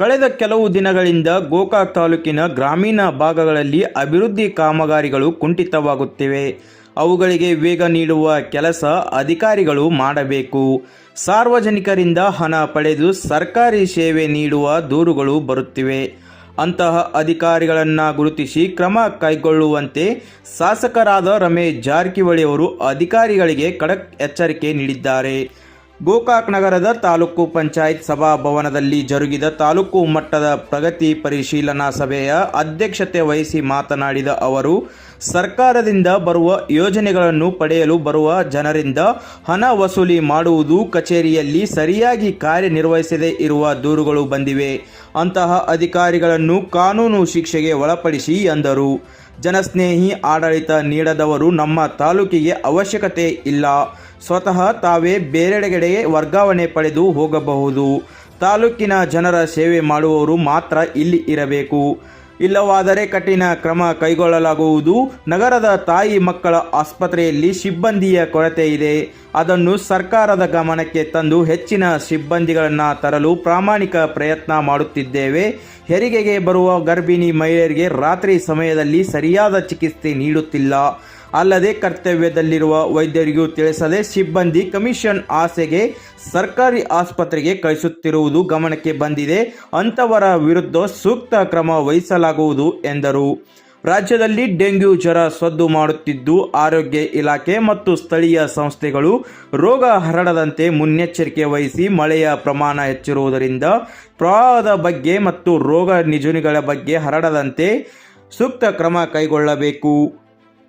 ಕಳೆದ ಕೆಲವು ದಿನಗಳಿಂದ ಗೋಕಾಕ್ ತಾಲೂಕಿನ ಗ್ರಾಮೀಣ ಭಾಗಗಳಲ್ಲಿ ಅಭಿವೃದ್ಧಿ ಕಾಮಗಾರಿಗಳು ಕುಂಠಿತವಾಗುತ್ತಿವೆ. ಅವುಗಳಿಗೆ ವೇಗ ನೀಡುವ ಕೆಲಸ ಅಧಿಕಾರಿಗಳು ಮಾಡಬೇಕು. ಸಾರ್ವಜನಿಕರಿಂದ ಹಣ ಪಡೆದು ಸರ್ಕಾರಿ ಸೇವೆ ನೀಡುವ ದೂರುಗಳು ಬರುತ್ತಿವೆ. ಅಂತಹ ಅಧಿಕಾರಿಗಳನ್ನು ಗುರುತಿಸಿ ಕ್ರಮ ಕೈಗೊಳ್ಳುವಂತೆ ಶಾಸಕರಾದ ರಮೇಶ್ ಜಾರಕಿಹೊಳಿ ಅವರು ಅಧಿಕಾರಿಗಳಿಗೆ ಖಡಕ್ ಎಚ್ಚರಿಕೆ ನೀಡಿದ್ದಾರೆ. ಗೋಕಾಕ್ ನಗರದ ತಾಲೂಕು ಪಂಚಾಯತ್ ಸಭಾಭವನದಲ್ಲಿ ಜರುಗಿದ ತಾಲೂಕು ಮಟ್ಟದ ಪ್ರಗತಿ ಪರಿಶೀಲನಾ ಸಭೆಯ ಅಧ್ಯಕ್ಷತೆ ವಹಿಸಿ ಮಾತನಾಡಿದ ಅವರು, ಸರ್ಕಾರದಿಂದ ಬರುವ ಯೋಜನೆಗಳನ್ನು ಪಡೆಯಲು ಬರುವ ಜನರಿಂದ ಹಣ ವಸೂಲಿ ಮಾಡುವುದು ಕಚೇರಿಯಲ್ಲಿ ಸರಿಯಾಗಿ ಕಾರ್ಯನಿರ್ವಹಿಸದೇ ಇರುವ ದೂರುಗಳು ಬಂದಿವೆ. ಅಂತಹ ಅಧಿಕಾರಿಗಳನ್ನು ಕಾನೂನು ಶಿಕ್ಷೆಗೆ ಒಳಪಡಿಸಿ ಎಂದರು. ಜನಸ್ನೇಹಿ ಆಡಳಿತ ನೀಡದವರು ನಮ್ಮ ತಾಲೂಕಿಗೆ ಅವಶ್ಯಕತೆ ಇಲ್ಲ. ಸ್ವತಃ ತಾವೇ ವರ್ಗಾವಣೆ ಪಡೆದು ಹೋಗಬಹುದು. ತಾಲೂಕಿನ ಜನರ ಸೇವೆ ಮಾಡುವವರು ಮಾತ್ರ ಇಲ್ಲಿ ಇರಬೇಕು. ಇಲ್ಲವಾದರೆ ಕಠಿಣ ಕ್ರಮ ಕೈಗೊಳ್ಳಲಾಗುವುದು. ನಗರದ ತಾಯಿ ಮಕ್ಕಳ ಆಸ್ಪತ್ರೆಯಲ್ಲಿ ಸಿಬ್ಬಂದಿಯ ಕೊರತೆ ಇದೆ. ಅದನ್ನು ಸರ್ಕಾರದ ಗಮನಕ್ಕೆ ತಂದು ಹೆಚ್ಚಿನ ಸಿಬ್ಬಂದಿಗಳನ್ನು ತರಲು ಪ್ರಾಮಾಣಿಕ ಪ್ರಯತ್ನ ಮಾಡುತ್ತಿದ್ದೇವೆ. ಹೆರಿಗೆಗೆ ಬರುವ ಗರ್ಭಿಣಿ ಮಹಿಳೆಯರಿಗೆ ರಾತ್ರಿ ಸಮಯದಲ್ಲಿ ಸರಿಯಾದ ಚಿಕಿತ್ಸೆ ನೀಡುತ್ತಿಲ್ಲ. ಅಲ್ಲದೆ ಕರ್ತವ್ಯದಲ್ಲಿರುವ ವೈದ್ಯರಿಗೂ ತಿಳಿಸದೆ ಸಿಬ್ಬಂದಿ ಕಮಿಷನ್ ಆಸೆಗೆ ಸರ್ಕಾರಿ ಆಸ್ಪತ್ರೆಗೆ ಕಳಿಸುತ್ತಿರುವುದು ಗಮನಕ್ಕೆ ಬಂದಿದೆ. ಅಂಥವರ ವಿರುದ್ಧ ಸೂಕ್ತ ಕ್ರಮ ವಹಿಸಲಾಗುವುದು ಎಂದರು. ರಾಜ್ಯದಲ್ಲಿ ಡೆಂಗ್ಯೂ ಜ್ವರ ಸದ್ದು ಮಾಡುತ್ತಿದ್ದು ಆರೋಗ್ಯ ಇಲಾಖೆ ಮತ್ತು ಸ್ಥಳೀಯ ಸಂಸ್ಥೆಗಳು ರೋಗ ಹರಡದಂತೆ ಮುನ್ನೆಚ್ಚರಿಕೆ ವಹಿಸಿ ಮಳೆಯ ಪ್ರಮಾಣ ಹೆಚ್ಚಿರುವುದರಿಂದ ಪ್ರವಾಹದ ಬಗ್ಗೆ ಮತ್ತು ರೋಗ ನಿಜುನಿಗಳ ಬಗ್ಗೆ ಹರಡದಂತೆ ಸೂಕ್ತ ಕ್ರಮ ಕೈಗೊಳ್ಳಬೇಕು.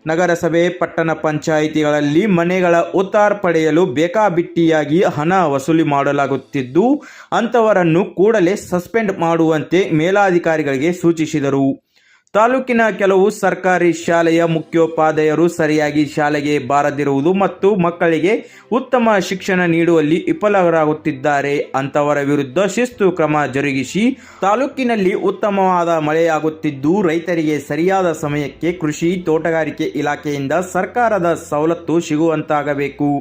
ನಗರಸಭೆ, ಪಟ್ಟಣ ಪಂಚಾಯಿತಿಗಳಲ್ಲಿ ಮನೆಗಳ ಉತ್ತಾರ್ ಪಡೆಯಲು ಬೇಕಾಬಿಟ್ಟಿಯಾಗಿ ಹಣ ವಸೂಲಿ ಮಾಡಲಾಗುತ್ತಿದ್ದು, ಅಂಥವರನ್ನು ಕೂಡಲೇ ಸಸ್ಪೆಂಡ್ ಮಾಡುವಂತೆ ಮೇಲಾಧಿಕಾರಿಗಳಿಗೆ ಸೂಚಿಸಿದರು. ತಾಲೂಕಿನ ಕೆಲವು ಸರ್ಕಾರಿ ಶಾಲೆಯ ಮುಖ್ಯೋಪಾಧ್ಯಾಯರು ಸರಿಯಾಗಿ ಶಾಲೆಗೆ ಬಾರದಿರುವುದು ಮತ್ತು ಮಕ್ಕಳಿಗೆ ಉತ್ತಮ ಶಿಕ್ಷಣ ನೀಡುವಲ್ಲಿ ವಿಫಲರಾಗುತ್ತಿದ್ದಾರೆ. ಅಂತವರ ವಿರುದ್ಧ ಶಿಸ್ತು ಕ್ರಮ ಜರುಗಿಸಿ ತಾಲೂಕಿನಲ್ಲಿ ಉತ್ತಮವಾದ ಮಳೆಯಾಗುತ್ತಿದ್ದು, ರೈತರಿಗೆ ಸರಿಯಾದ ಸಮಯಕ್ಕೆ ಕೃಷಿ, ತೋಟಗಾರಿಕೆ ಇಲಾಖೆಯಿಂದ ಸರ್ಕಾರದ ಸವಲತ್ತು ಸಿಗುವಂತಾಗಬೇಕು.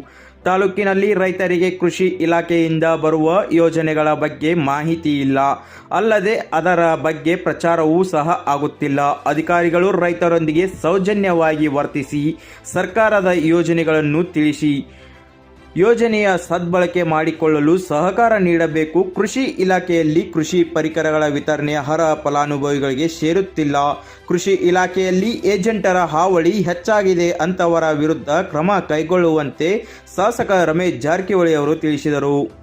ತಾಲೂಕಿನಲ್ಲಿ ರೈತರಿಗೆ ಕೃಷಿ ಇಲಾಖೆಯಿಂದ ಬರುವ ಯೋಜನೆಗಳ ಬಗ್ಗೆ ಮಾಹಿತಿ ಇಲ್ಲ. ಅಲ್ಲದೆ ಅದರ ಬಗ್ಗೆ ಪ್ರಚಾರವೂ ಸಹ ಆಗುತ್ತಿಲ್ಲ. ಅಧಿಕಾರಿಗಳು ರೈತರೊಂದಿಗೆ ಸೌಜನ್ಯವಾಗಿ ವರ್ತಿಸಿ ಸರ್ಕಾರದ ಯೋಜನೆಗಳನ್ನು ತಿಳಿಸಿ. ಯೋಜನೆಯ ಸದ್ಬಳಕೆ ಮಾಡಿಕೊಳ್ಳಲು ಸಹಕಾರ ನೀಡಬೇಕು. ಕೃಷಿ ಇಲಾಖೆಯಲ್ಲಿ ಕೃಷಿ ಪರಿಕರಗಳ ವಿತರಣೆ ಅರ್ಹ ಫಲಾನುಭವಿಗಳಿಗೆ ಸೇರುತ್ತಿಲ್ಲ. ಕೃಷಿ ಇಲಾಖೆಯಲ್ಲಿ ಏಜೆಂಟರ ಹಾವಳಿ ಹೆಚ್ಚಾಗಿದೆ ಅಂತವರ ವಿರುದ್ಧ ಕ್ರಮ ಕೈಗೊಳ್ಳುವಂತೆ ಶಾಸಕ ರಮೇಶ್ ಜಾರಕಿಹೊಳಿ ಅವರು ತಿಳಿಸಿದರು.